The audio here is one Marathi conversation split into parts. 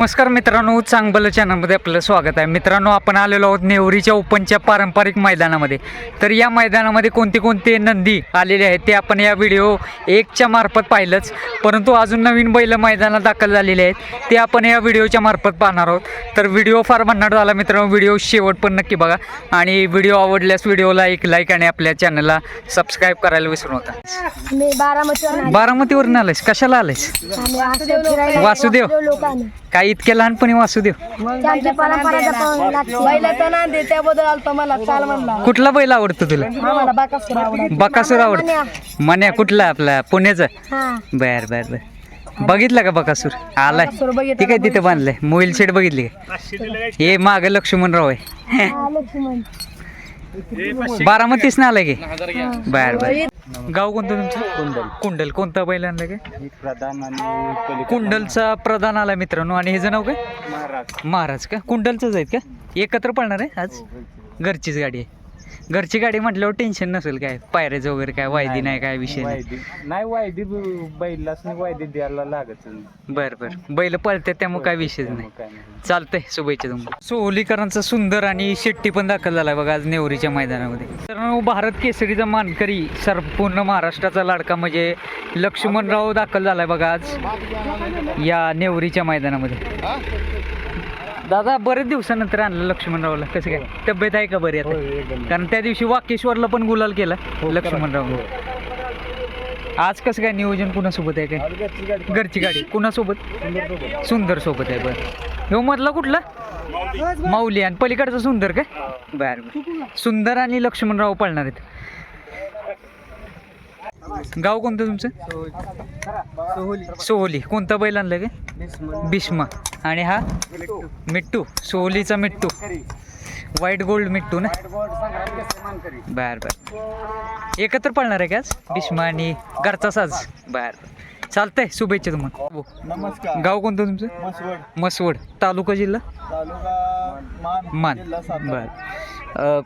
नमस्कार मित्रांनो चांगलं चॅनलमध्ये आपलं स्वागत आहे. मित्रांनो आपण आलेलो आहोत नेवरीच्या ओपनच्या पारंपरिक मैदानामध्ये. तर या मैदानामध्ये कोणते कोणते नंदी आलेले आहेत ते आपण या व्हिडिओ एकच्या मार्फत पाहिलंच. परंतु अजून नवीन बैल मैदानात दाखल झालेले आहेत ते आपण या व्हिडिओच्या मार्फत पाहणार आहोत. तर व्हिडिओ फार भन्नाट झाला मित्रांनो व्हिडिओ शेवट पण नक्की बघा. आणि व्हिडिओ आवडल्यास व्हिडिओला एक लाईक आणि आपल्या चॅनलला सबस्क्राईब करायला विसरू नका. बारामतीवरून आलायस? कशाला आलायस? वासुदेव. काय इतक्या लहानपणी वासुदेव त्यांची परंपरा जपावं लागते. बैलाचा नांदे त्याबद्दल आलता मला चाल म्हणला. कुठला बैल आवडतो तुला? आम्हाला बाकासूर आवडत. बकासूर आवडत. मन्या. कुठला? आपला पुण्याचा? हा. बर बर बर. बघितला का बकासूर? आलाय. बकासूर बघितला ठीक आहे तिथे बांधलंय. मोबाईल सेट बघितली का? हे माग लक्ष्मणराव आहे. हा, लक्ष्मण. बारामतीस ना आलाय की? बर बर. गाव कोणतं तुमचं? कुंडल. कुंडल. कोणता बैल आणलं काय प्रधान आणि कुंडलचा प्रधान आला मित्रांनो. आणि ह्याचं नाव काय महाराज. महाराज का? कुंडलचंच आहेत का? एकत्र पळणार आहे आज? घरचीच गाडी आहे. घरची गाडी म्हटल्यावर टेन्शन नसेल काय? पायऱ्याचं वगैरे काय? वायदी नाही काय विषय नाही? वायदी. नाही वायदी बैलाच नाही वायदी द्यायला लागत. बर बर. बैल पळतात त्यामुळे काय विषयच नाही. काय नाही. चालतंय शुभेच्छा तुम्हाला. सोहलीकरांचा सुंदर आणि शेट्टी पण दाखल झालाय बघा आज नेवरीच्या मैदानामध्ये. तर भारत केसरीचा मानकरी संपूर्ण महाराष्ट्राचा लाडका म्हणजे लक्ष्मणराव दाखल झालाय बघा आज या नेवरीच्या मैदानामध्ये. दादा बरेच दिवसानंतर आणलं लक्ष्मणरावला. कसं काय? तब्येत आहे का बरी आता? कारण त्या दिवशी वाकेश्वरला पण गुलाल केला लक्ष्मणराव आज कसं काय नियोजन कुणासोबत आहे काय? घरची गाडी. कुणासोबत? सुंदर सोबत आहे बर. ह्यो मधला कुठला? माऊली आणि पलीकडचा सुंदर काय बर सुंदर आणि लक्ष्मणराव पळणार आहेत. गाव कोणतं तुमचं? सोहोली. कोणता बैल आणलं काय? भीष्मा. आणि हा मिट्टू. सोहोलीचा मिट्टू. व्हाईट गोल्ड मिट्टू ना? बर बर. एकत्र पळणार आहे का भीष्मा आणि घरचा साज. बर. चालतंय शुभेच्छा तुम्हाला. हो. नमस्कार. गाव कोणतं तुमचं? मसवड मसवड तालुका जिल्हा? मान. बर.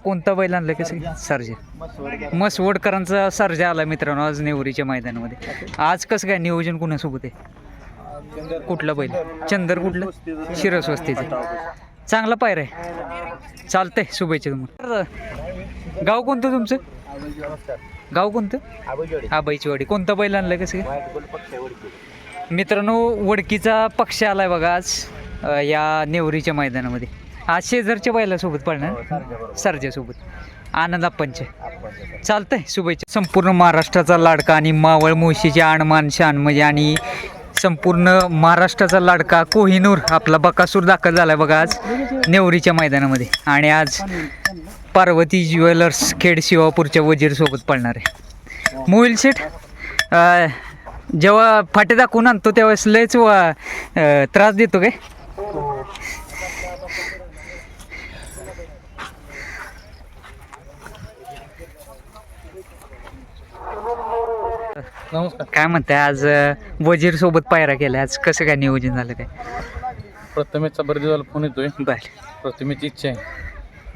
कोणता बैल आणलं कसं सरजे. मसवड मसवडकरांचा सर्जा आला मित्रांनो आज नेवरीच्या मैदानामध्ये. आज कसं काय नियोजन कुणासोबत आहे? कुठलं बैल? चंदर कुठलं? शिरस्वस्तीचं. चांगला पायर आहे. चालतंय शुभेच्छा तुम्हाला. गाव कोणतं तुमचं? गाव कोणतं? आबाईचीवाडी. कोणतं बैल आणलं कसं मित्रांनो वडकीचा पक्ष आलाय बघा आज या नेवरीच्या मैदानामध्ये. आज शेजारच्या बैलासोबत पडणार सरजासोबत. आनंद अप्पांचे चालतंय शुभेच्छा. संपूर्ण महाराष्ट्राचा लाडका आणि मावळ मुळशीचे आणमान शान म्हणजे आणि संपूर्ण महाराष्ट्राचा लाडका कोहिनूर आपला बकासूर दाखल झाला आहे बघा आज नेवरीच्या मैदानामध्ये. आणि आज पार्वती ज्वेलर्स खेड शिवापूरच्या वजीरसोबत पळणार आहे. मोहिल सेठ जेव्हा फाटे दाखवून आणतो त्यावेळेस लयच त्रास देतो काय? नमस्कार. काय म्हणताय आज वजीर सोबत पायरा केला आज कसं काय नियोजन झालं काय? प्रथमेशचा बरेच दिवसाला फोन येतोय. बर. प्रथमेशची इच्छा आहे.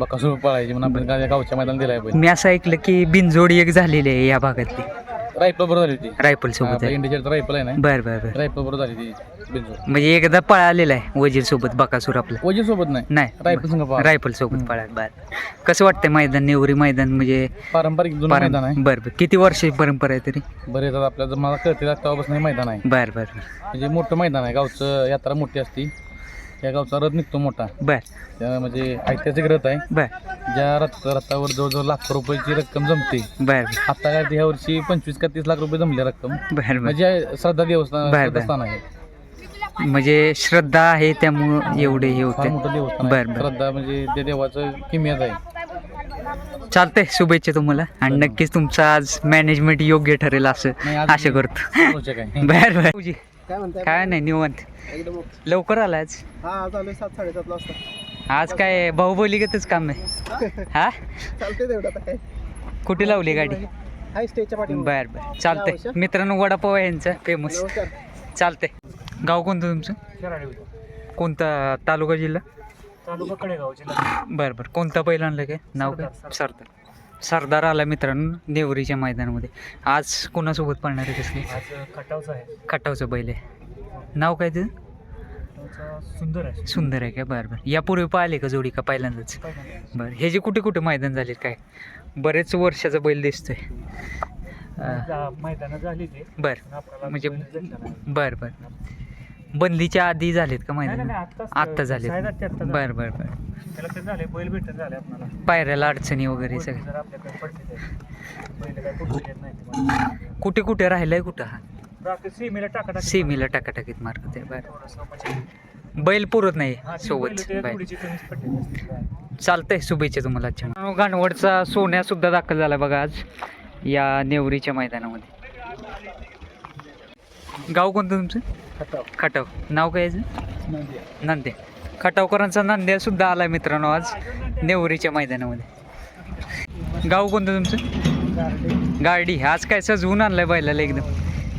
बकासूर पळायची म्हणून आपण गाव- गावच्या मैदान दिलाय मी असं ऐकलं की बिनजोडी एक झालेली आहे या भागातली. रायफल बरोबर झाली ती. रायफल सोबत आहे इंडियाची रायफल आहे ना? बर बर बर. रायफल बरोबर झाली ती बिनजोड म्हणजे एकदा पळालेला आहे वजीर सोबत बकासूर आपला. वजीर सोबत नाही? नाही. रायफल संघ पळाला. रायफल सोबत पळा बर. कसं वाटतंय मैदान नेवरी मैदान म्हणजे पारंपरिक जुनं पारं- मैदान आहे. बर बर. किती वर्षाची परंपरा आहे तरी? बरेच आता आपल्याला जर मला कळते तेव्हापासून हे मैदान आहे. बर बर बर. म्हणजे मोठं मैदान आहे गावचं यात्रा मोठी असती. या गावचा रथ निघतो मोठा. बर. त्या म्हणजे ऐतिहासिक रथ आहे. बर. ज्या रथ रथावर जवळजवळ लाखो रुपयाची रक्कम जमते. बर. आता काय ह्या वर्षी पंचवीस का तीस लाख रुपये जमले रक्कम. बर बर. म्हणजे श्रद्धा देवस्थान बर, बर. श्रद्धास्थान आहे. म्हणजे श्रद्धा आहे त्यामुळं एवढे हे फार होते मोठं देवस्थान बर आहे. बर श्रद्धा म्हणजे त्या देवाचं किमियात आहे. चालतंय शुभेच्छा तुम्हाला. आणि नक्कीच तुमचं आज मॅनेजमेंट योग्य ठरेल असं नाही, आज आशा करतो. आवश्यक आहे बर बर. भाऊजी, काय म्हणताय काय नाही निवांत. एकदम लवकर आला आज? हा सात साडेसात वाजता. आज काय बाहुबलीगतच काम आहे. हा? चालते तेवढं आता काय. कुठे लावली गाडी? हाय स्टेजच्या पाठी बर बर. चालतंय. मित्रांनो वडापाव आहे यांचा फेमस चालतंय. गाव कोणतं तुमचं? कोणता तालुका जिल्हा? तालुका कडेगाव जिल्हा. बरं बरं. कोणता बैल आणलं काय? नाव काय? सरदार. सरदार आला मित्रांनो नेवरीच्या मैदानामध्ये. आज कोणासोबत पळणार आहे कसली आज खटावचा आहे. खटावचं बैल आहे. नाव काय ते गावचा सुंदर आहे. सुंदर आहे काय बरं बरं. यापूर्वी पाहिले का जोडी का पहिल्यांदाच? बरं हे जे कुठे कुठे मैदान झाले काय? बरेच वर्षाचा बैल दिसतोय. अं, मैदान झाली ते. बरं. आपल्याला म्हणजे बैल भेटला नाही. बरं बरं. बंदीच्या आधी झालेत का मैदान? आत्ताच, आत्ता झाले. बरं बरं बरं. त्याला ते झाले बैल भेटत झाले आपल्याला. पायऱ्याला अडचणी वगैरे बैल सगळं कुठे. कुठे राहिलंय कुठं हा? सीमेला टाका टाकी सेमीला टाकाटाकीत मार्क ते बरं. म्हणजे बैल पुरत नाही हा, सोबत. चालतंय शुभेच्छा तुम्हाला. आजच्या गाणवडचा सोन्या सुद्धा दाखल झाला बघा आज या नेवरीच्या मैदानामध्ये. गाव कोणतं तुमचं? खटाव. खटाव. नाव काय याचं? नांदे खटावकरांचा नांद्या सुद्धा आलाय मित्रांनो आज नेवरीच्या मैदानामध्ये. गाव कोणतं तुमचं? गारडे, गाडी आज काय सजवून आणलाय बैलाला एकदम.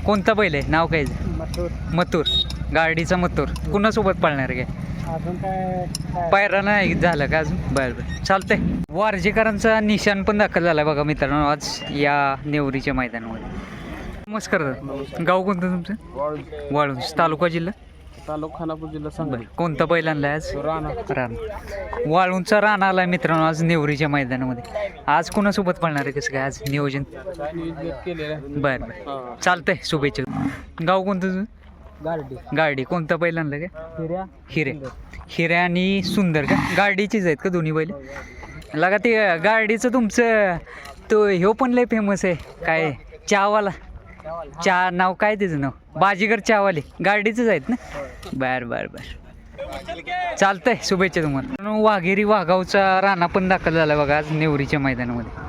कोणता बैल आहे? नाव काय याचं? मथुर. मथुर. गाडीचा मथुर. कुणासोबत पळणार आहे? काय अजून काय काय- पायरा नाही झालं का अजून? बरं बरं. चालतंय. वारजेकरांचा निशाण पण दाखल झाला बघा मित्रांनो आज या नेवरीच्या मैदानामध्ये. नमस्कार दादा. गाव कोणतं तुमचं? वाळूंज. तालुका जिल्हा? तालुका खानापूर जिल्हा सांगली. कोणता बैल आणलाय आज? राणा. रान वाळूंचा रान आलाय मित्रांनो आज नेवरीच्या मैदानामध्ये. आज कुणासोबत पळणार आहे कसं काय आज नियोजन? केलेलं आहे बरं. बरं चालतंय शुभेच्छा. गाव कोणतं तुझं? गारडी. गाडी कोणता बैल आणलं काय? हिऱ्या. हिरे हिरे आणि सुंदर का? गाडीचीच आहेत का दोन्ही बैल? लगा ते गाडीचं तुमचं तो ह्यो पण लय फेमस आहे. काय? चहावाला चहा नाव काय त्याचं नाव? बाजीगर. चहावाले गाडीचंच आहेत ना? बर बर बर. चालतंय शुभेच्छा तुम्हाला. वाघेरी वाघावचा राणा पण दाखल झाला बघा आज नेवरीच्या मैदानामध्ये.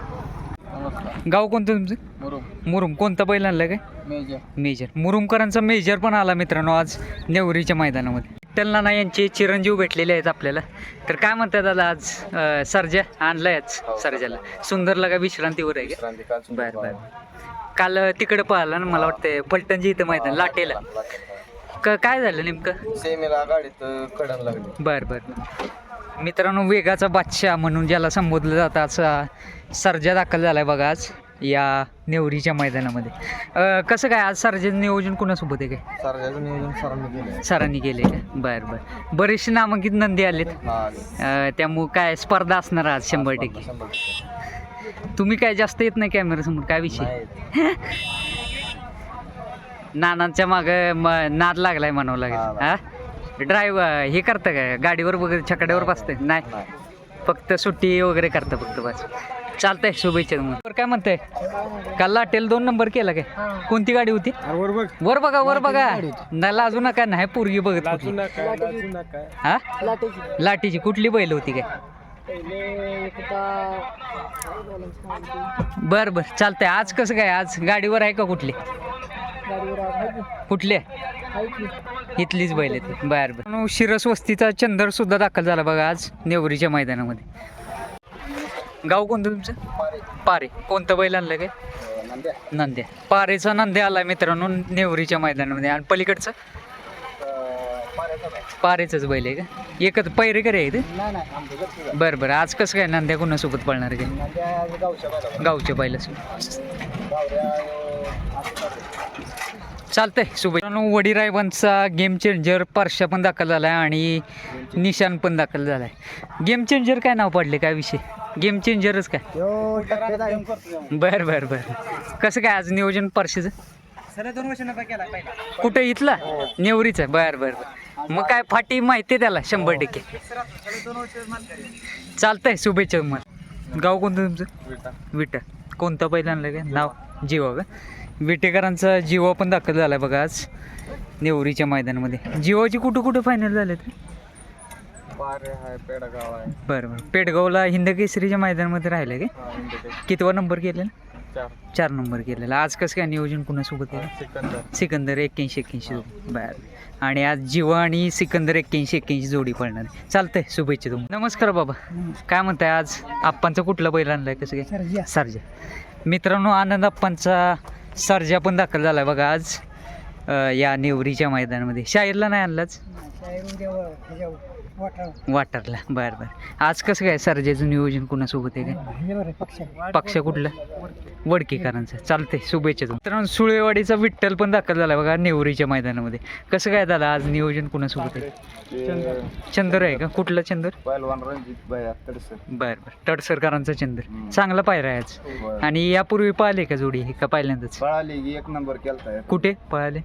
गाव कोणतं तुमचं? बरोबर मुरुम. कोणता बैल आणलं काय? मेजर. मेजर. मुरुमकरांचा मेजर पण आला मित्रांनो आज नेवरीच्या मैदानामध्ये. विठ्ठल नाना यांचे चिरंजीव भेटलेले आहेत आपल्याला. तर काय म्हणतात दादा आज अं, सर्जा आणलाय आज सर्जाला. सुंदरला का विश्रांतीवर आहे का? बर बर. काल तिकडे पाहिला ना मला वाटतं फलटणची इथं मैदान लाटेला. क काय झालं नेमकं? सेमीला गाडीत कडन लागली. बर बर. मित्रांनो वेगाचा बादशाह म्हणून ज्याला संबोधलं जातं असा सर्जा दाखल झालाय बघा आज. या नेवरीच्या मैदानामध्ये. कसं काय आज सर्जाचं नियोजन कुणासोबत आहे काय? नियोजन सरांनी केलं सरांनी केले बर बर. बरेचसे नामांकित नंदी आलेत. त्यामुळं काय स्पर्धा असणार आज शंभर टक्के. तुम्ही काय जास्त येत नाही कॅमेरा समोर काय विषय? नानांच्या मागं नाद लागलाय म्हणावं लागेल. हा? ड्रायव्हर हे करतं काय गाडीवर वगैरे छकड्यावर बसतं नाही. फक्त सुट्टी वगैरे करतं फक्त बस. चालतंय शुभेच्छा तुम्हाला. काय म्हणताय? काल लाटेल दोन नंबर केला काय? कोणती गाडी होती? वर बघ. वर बघा वर बघा. नाही लाजू नका नाही पोरगी बघत कुठली. हा? लाटीची. कुठली बैल होती काय? बर बर चालतंय. आज कसं काय? आज गाडीवर आहे का कुठली? कुठली आहे? इथलीच बैल आहेत. बर बर. शिरस वस्तीचा चंदर सुद्धा दाखल झाला बघा आज नेवरीच्या मैदानामध्ये. गाव कोणतं तुमचं? पारे. कोणतं बैल आणलं काय? नंद्या. पारेचा नंद्या आलाय मित्रांनो नेवरीच्या मैदानामध्ये. आणि पलीकडचं? पारेचंच बैल आहे का? एकच पैरेकर आहे. इथे बरं बरं. आज कसं काय नंद्या कोणासोबत पळणार काय गावच्या बैलासोबत. चालतंय. शुभेच्छा. वडीरायबांचा गेम चेंजर परशा पण दाखल झाला आहे आणि निशान पण दाखल झाला आहे गेम चेंजर काय नाव पडले? काय विषय? गेम चेंजरच काय? बर बर बर. कसं काय आज नियोजन परशीचं कुठं इथला? नेवरीचा बर बर बर. मग काय फाटी माहिती आहे त्याला? शंभर टक्के. चालतंय. शुभेच्छा तुम्हाला. गाव कोणतं तुमचं? विटा. कोणतं पहिलं आणलं काय? नाव? जीवा का? विटेकरांचा जीवा पण दाखल झाला बघा आज. नेवरीच्या मैदानामध्ये. जीवाची कुठं कुठं फायनल झाले ते आहे आहे बरं बरं. पेडगावला हिंद केसरीच्या मैदानामध्ये राहिलं हा, इंडिया कितवा नंबर केलेला? चार. चार नंबर केलेला. आज कसं काय नियोजन कुणासोबत केलं सिकंदर. सिकंदर एक्क्याऐंशी एक्क्याऐंशी बर. आणि आज जीवा आणि सिकंदर एक्क्याऐंशी एक्क्याऐंशी जोडी पडणार आहे. चालतंय शुभेच्छा तुम्हाला. नमस्कार बाबा. काय म्हणताय आज? आप्पांचा कुठला बैल आणलाय? कसं काय? सर्जा. मित्रांनो आनंद आप्पांचा सर्जा पण दाखल झालाय बघा आज या नेवरीच्या मैदानामध्ये. शाहीरला नाही आणलाच? वाटारला. बरं बरं. आज कसं काय सर्जेचं नियोजन कुणासोबत आहे काय? पक्ष. कुठलं? वडकीकरांचं. चालतंय शुभेच्छा मित्रांनो सुळेवाडीचा विठ्ठल पण दाखल झाला बघा नेवरीच्या मैदानामध्ये. कसं काय झालं आज नियोजन कुणासोबत आहे? चंदर आहे का? कुठलं चंदर? पहिलवान रणजित भाई तडसर बरं बरं. तडसरकरांचा चंदर. चांगला पायरा आहे आज. आणि यापूर्वी पाहिले का जोडी हे का पहिल्यांदाच? एक नंबर कुठे? पळाले?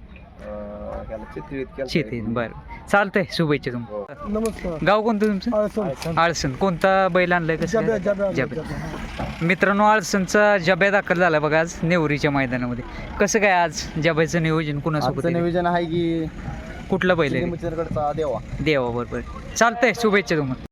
शेती बरं. चालतंय शुभेच्छा तुम्हाला. नमस्कार. गाव कोणतं तुमचं? आळसण. कोणता बैल आणलाय कसं? जब्या मित्रांनो आळसणचा जब्या दाखल झाला बघा आज नेवरीच्या मैदानामध्ये. कसं काय आज जब्याचं नियोजन कुणासोबत? नियोजन आहे की कुठलं बैल आहे? देवा. देवा बरोबर. चालतंय शुभेच्छा तुम्हाला.